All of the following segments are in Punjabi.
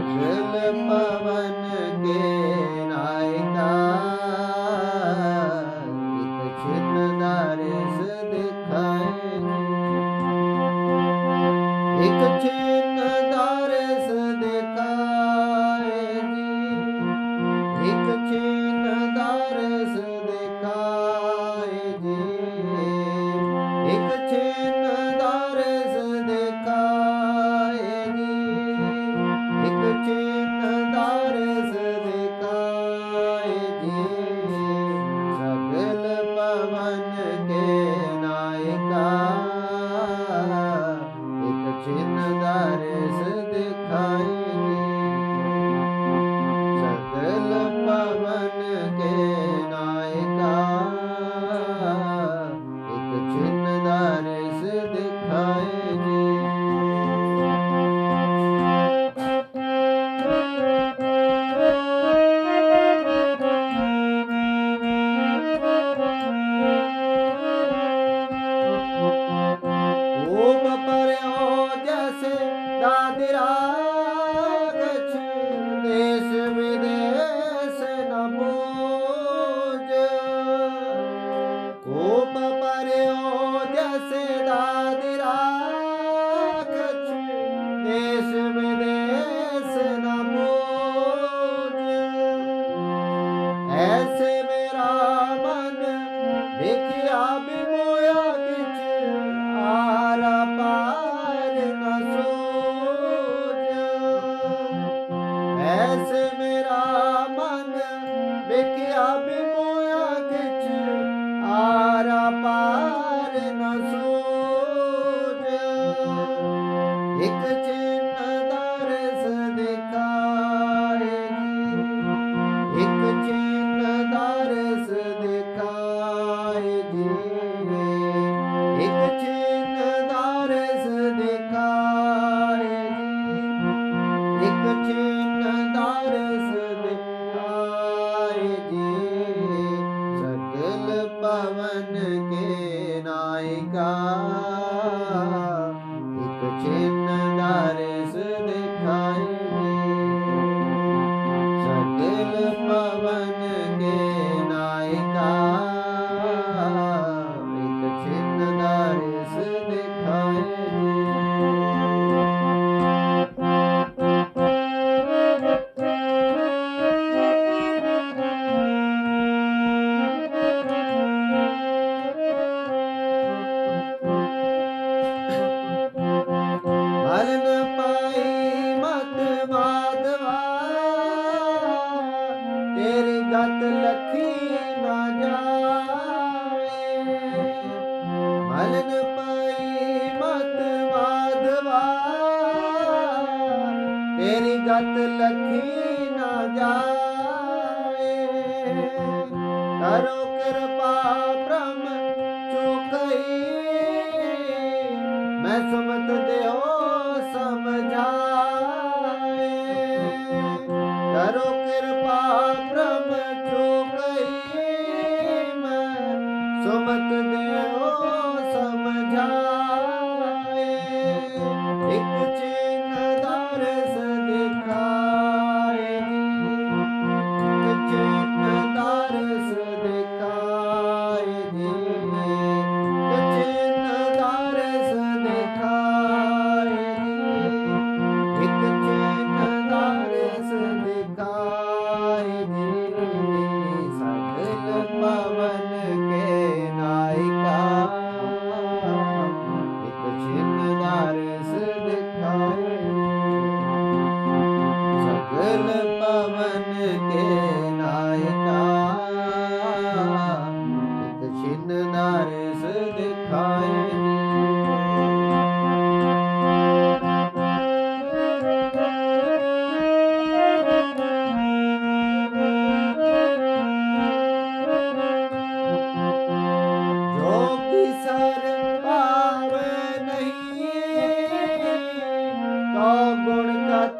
कुशल पवन के नायका छिन्न दर्श दिखाए एक छिन्न ਇੱਕ ਚਿੰਨ ਦਰਸ ਦਿਖਾਏਗੀ। ਇੱਕ ਚਿੰਨ ਦਰਸ ਦਿਖਾਏਗੀ। ਇੱਕ ਚਿੰਨ ਦਰਸ ਦਿਖਾਏਗੀ। ਇੱਕ ਚਿੰਨ ਦਰਸ ਦਿਖਾਏਗੀ। ਸਕਲ ਪਵਨ ਕੇ ਨਾਇਕਾ ਤੇਰੀ ਗਤ ਲਖੀ ਨਾ ਜਾਏ। ਕਰੋ ਕਿਰਪਾ ਬ੍ਰਹਮ ਚੁਕਈ। ਮੈਂ ਸਮ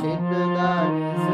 ちくなり